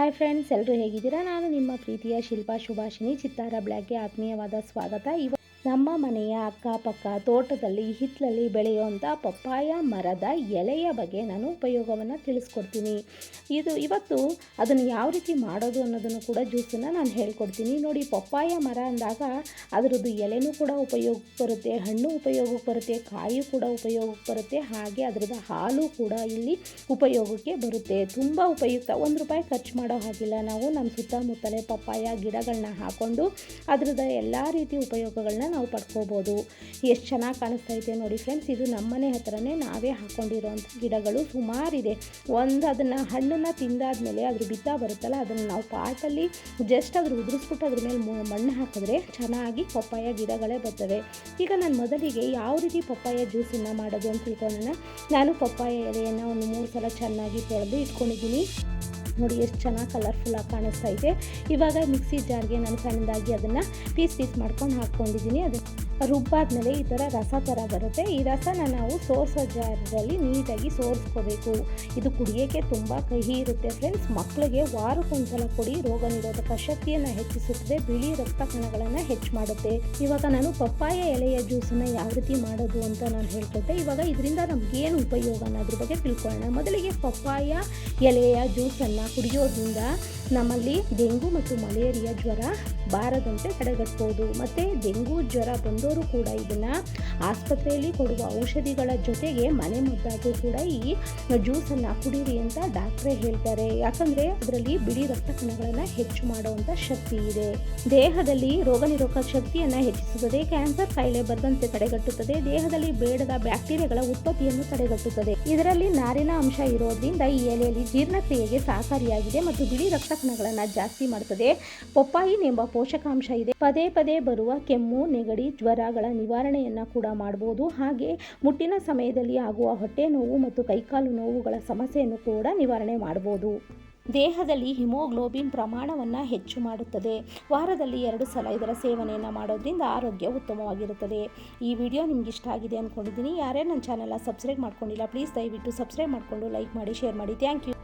Hi friends ಎಲ್ಲರೂ ಹೇಗಿದ್ದೀರಾ? ನಾನು ನಿಮ್ಮ ಪ್ರೀತಿಯ ಶಿಲ್ಪಾ ಶುಭಾಷಿಣಿ ಚಿತ್ತಾರ ಬ್ಲ್ಯಾಕ್ಗೆ ಆತ್ಮೀಯವಾದ ಸ್ವಾಗತ. ಇವ ನಮ್ಮ ಮನೆಯ ಅಕ್ಕಪಕ್ಕ ತೋಟದಲ್ಲಿ ಹಿತ್ತಲಲ್ಲಿ ಬೆಳೆಯುವಂಥ ಪಪ್ಪಾಯ, ಮರದ ಎಲೆಯ ಬಗ್ಗೆ ನಾನು ಉಪಯೋಗವನ್ನು ತಿಳಿಸ್ಕೊಡ್ತೀನಿ. ಇದು ಇವತ್ತು ಅದನ್ನು ಯಾವ ರೀತಿ ಮಾಡೋದು ಅನ್ನೋದನ್ನು ಕೂಡ ಜ್ಯೂಸನ್ನು ನಾನು ಹೇಳ್ಕೊಡ್ತೀನಿ. ನೋಡಿ, ಪಪ್ಪಾಯ, ಮರ ಅಂದಾಗ ಅದರದ್ದು ಎಲೆನೂ ಕೂಡ ಉಪಯೋಗಕ್ಕೆ ಬರುತ್ತೆ, ಹಣ್ಣು ಉಪಯೋಗಕ್ಕೆ ಬರುತ್ತೆ, ಕಾಯಿ ಕೂಡ ಉಪಯೋಗಕ್ಕೆ ಬರುತ್ತೆ, ಹಾಗೆ ಅದರದ ಹಾಲು ಕೂಡ ಇಲ್ಲಿ ಉಪಯೋಗಕ್ಕೆ ಬರುತ್ತೆ. ತುಂಬ ಉಪಯುಕ್ತ, ಒಂದು ರೂಪಾಯಿ ಖರ್ಚು ಮಾಡೋ ಹಾಗಿಲ್ಲ. ನಾವು ನಮ್ಮ ಸುತ್ತಮುತ್ತಲೇ ಪಪ್ಪಾಯ ಗಿಡಗಳನ್ನ ಹಾಕ್ಕೊಂಡು ಅದರದ ಎಲ್ಲ ರೀತಿ ಉಪಯೋಗಗಳನ್ನ ನಾವು ಪಡ್ಕೋಬೋದು. ಎಷ್ಟು ಚೆನ್ನಾಗಿ ಕಾಣಿಸ್ತಾ ಇದೆ ನೋಡಿ ಫ್ರೆಂಡ್ಸ್ ಇದು ನಮ್ಮನೆ ಹತ್ರನೇ ನಾವೇ ಹಾಕ್ಕೊಂಡಿರೋಂಥ ಗಿಡಗಳು ಸುಮಾರಿದೆ ಒಂದು ಅದನ್ನು ಹಣ್ಣನ್ನು ತಿಂದಾದ್ಮೇಲೆ ಅದ್ರ ಬಿತ್ತ ಬರುತ್ತಲ್ಲ, ಅದನ್ನು ನಾವು ಪಾಟಲ್ಲಿ ಜಸ್ಟ್ ಅದ್ರ ಉದುರಿಸ್ಬಿಟ್ಟು ಅದ್ರ ಮೇಲೆ ಮಣ್ಣು ಹಾಕಿದ್ರೆ ಚೆನ್ನಾಗಿ ಪಪ್ಪಾಯ ಗಿಡಗಳೇ ಬರ್ತವೆ. ಈಗ ನಾನು ಮೊದಲಿಗೆ ಯಾವ ರೀತಿ ಪಪ್ಪಾಯ ಜ್ಯೂಸನ್ನು ಮಾಡೋದು ಅಂತ ತಿಳ್ಕೊಂಡ ನಾನು ಪಪ್ಪಾಯ ಎಲೆಯನ್ನು ಒಂದು ಮೂರು ಸಲ ಚೆನ್ನಾಗಿ ತೊಳೆದು ಇಟ್ಕೊಂಡಿದ್ದೀನಿ. ನೋಡಿ ಎಷ್ಟು ಚೆನ್ನಾಗಿ ಕಲರ್ಫುಲ್ಲಾಗಿ ಕಾಣಿಸ್ತಾ ಇದೆ. ಇವಾಗ ಮಿಕ್ಸಿ ಜಾರ್ಗೆ ನಾನು ಸಣ್ಣದಾಗಿ ಅದನ್ನು ಪೀಸ್ ಪೀಸ್ ಮಾಡ್ಕೊಂಡು ಹಾಕ್ಕೊಂಡಿದ್ದೀನಿ. ಅದು ರುಬ್ಬಾದ್ಮೇಲೆ ಈ ಥರ ರಸ ಥರ ಬರುತ್ತೆ. ಈ ರಸನ ನಾವು ಸೋರ್ಸೋ ಜಾರದಲ್ಲಿ ನೀಟಾಗಿ ಸೋರಿಸ್ಕೋಬೇಕು. ಇದು ಕುಡಿಯೋಕ್ಕೆ ತುಂಬ ಕಹಿ ಇರುತ್ತೆ ಫ್ರೆಂಡ್ಸ್ ಮಕ್ಕಳಿಗೆ ವಾರಕ್ಕೊಂದ್ಸಲ ಕೊಡಿ, ರೋಗ ನಿರೋಧಕ ಶಕ್ತಿಯನ್ನು ಹೆಚ್ಚಿಸುತ್ತದೆ, ಬಿಳಿ ರಕ್ತ ಕಣಗಳನ್ನು ಹೆಚ್ಚು ಮಾಡುತ್ತೆ. ಇವಾಗ ನಾನು ಪಪ್ಪಾಯ ಎಲೆಯ ಜ್ಯೂಸನ್ನು ಯಾವ ರೀತಿ ಮಾಡೋದು ಅಂತ ನಾನು ಹೇಳ್ಕೊಟ್ಟೆ. ಇವಾಗ ಇದರಿಂದ ನಮಗೇನು ಉಪಯೋಗ ಅನ್ನೋದ್ರ ಬಗ್ಗೆ ತಿಳ್ಕೊಳ್ಳೋಣ. ಮೊದಲಿಗೆ ಪಪ್ಪಾಯ ಎಲೆಯ ಜ್ಯೂಸನ್ನು ಕುಡಿಯೋದ್ರಿಂದ ನಮ್ಮಲ್ಲಿ ಡೆಂಗು ಮತ್ತು ಮಲೇರಿಯಾ ಜ್ವರ ಬಾರದಂತೆ ತಡೆಗಟ್ಬೋದು. ಮತ್ತು ಡೆಂಗು ಜ್ವರ ಬಂದವರು ಕೂಡ ಇದನ್ನು ಆಸ್ಪತ್ರೆಯಲ್ಲಿ ಕೊಡುವ ಔಷಧಿಗಳ ಜೊತೆಗೆ ಮನೆ ಮದ್ದಾಗೂ ಕೂಡ ಈ ಜ್ಯೂಸನ್ನು ಕುಡೀರಿ ಅಂತ ಡಾಕ್ಟ್ರೇ ಹೇಳ್ತಾರೆ. ಯಾಕಂದರೆ ಅದರಲ್ಲಿ ಬಿಳಿ ರಕ್ತ ಕಣಗಳನ್ನು ಹೆಚ್ಚು ಮಾಡುವಂಥ ಶಕ್ತಿ ಇದೆ. ದೇಹದಲ್ಲಿ ರೋಗ ನಿರೋಧಕ ಶಕ್ತಿಯನ್ನು ಹೆಚ್ಚಿಸುತ್ತದೆ, ಕ್ಯಾನ್ಸರ್ ಕಾಯಿಲೆ ಬರದಂತೆ ತಡೆಗಟ್ಟುತ್ತದೆ, ದೇಹದಲ್ಲಿ ಬೇಡದ ಬ್ಯಾಕ್ಟೀರಿಯಾಗಳ ಉತ್ಪತ್ತಿಯನ್ನು ತಡೆಗಟ್ಟುತ್ತದೆ. ಇದರಲ್ಲಿ ನಾರಿನ ಅಂಶ ಇರೋದ್ರಿಂದ ಈ ಎಲೆಯಲ್ಲಿ ಜೀರ್ಣಕ್ರಿಯೆಗೆ ಸಹಕಾರಿಯಾಗಿದೆ ಮತ್ತು ಬಿಳಿ ರಕ್ತ ಕಣಗಳನ್ನು ಜಾಸ್ತಿ ಮಾಡುತ್ತದೆ ಪೊಪ್ಪಾಯಿನ್ ಎಂಬ ಪೋಷಕಾಂಶ ಇದೆ. ಪದೇ ಪದೇ ಬರುವ ಕೆಮ್ಮು, ನೆಗಡಿ, ಜ್ವರಗಳ ನಿವಾರಣೆಯನ್ನು ಕೂಡ ಮಾಡಬಹುದು ಹಾಗೆ ಮುಟ್ಟಿನ ಸಮಯದಲ್ಲಿ ಆಗುವ ಹೊಟ್ಟೆ ನೋವು ಮತ್ತು ಕೈಕಾಲು ನೋವುಗಳ ಸಮಸ್ಯೆಯನ್ನು ಕೂಡ ನಿವಾರಣೆ ಮಾಡಬಹುದು ದೇಹದಲ್ಲಿ ಹಿಮೋಗ್ಲೋಬಿನ್ ಪ್ರಮಾಣವನ್ನು ಹೆಚ್ಚು ಮಾಡುತ್ತದೆ. ವಾರದಲ್ಲಿ ಎರಡು ಸಲ ಇದರ ಸೇವನೆಯನ್ನು ಮಾಡೋದ್ರಿಂದ ಆರೋಗ್ಯ ಉತ್ತಮವಾಗಿರುತ್ತದೆ. ಈ ವಿಡಿಯೋ ನಿಮ್ಗೆ ಇಷ್ಟ ಆಗಿದೆ ಅಂದ್ಕೊಂಡಿದ್ದೀನಿ ಯಾರೇ ನನ್ನ ಚಾನಲ್ನ ಸಬ್ಸ್ಕ್ರೈಬ್ ಮಾಡ್ಕೊಂಡಿಲ್ಲ, ಪ್ಲೀಸ್ ದಯವಿಟ್ಟು ಸಬ್ಸ್ಕ್ರೈಬ್ ಮಾಡಿಕೊಂಡು ಲೈಕ್ ಮಾಡಿ, ಶೇರ್ ಮಾಡಿ. Thank you.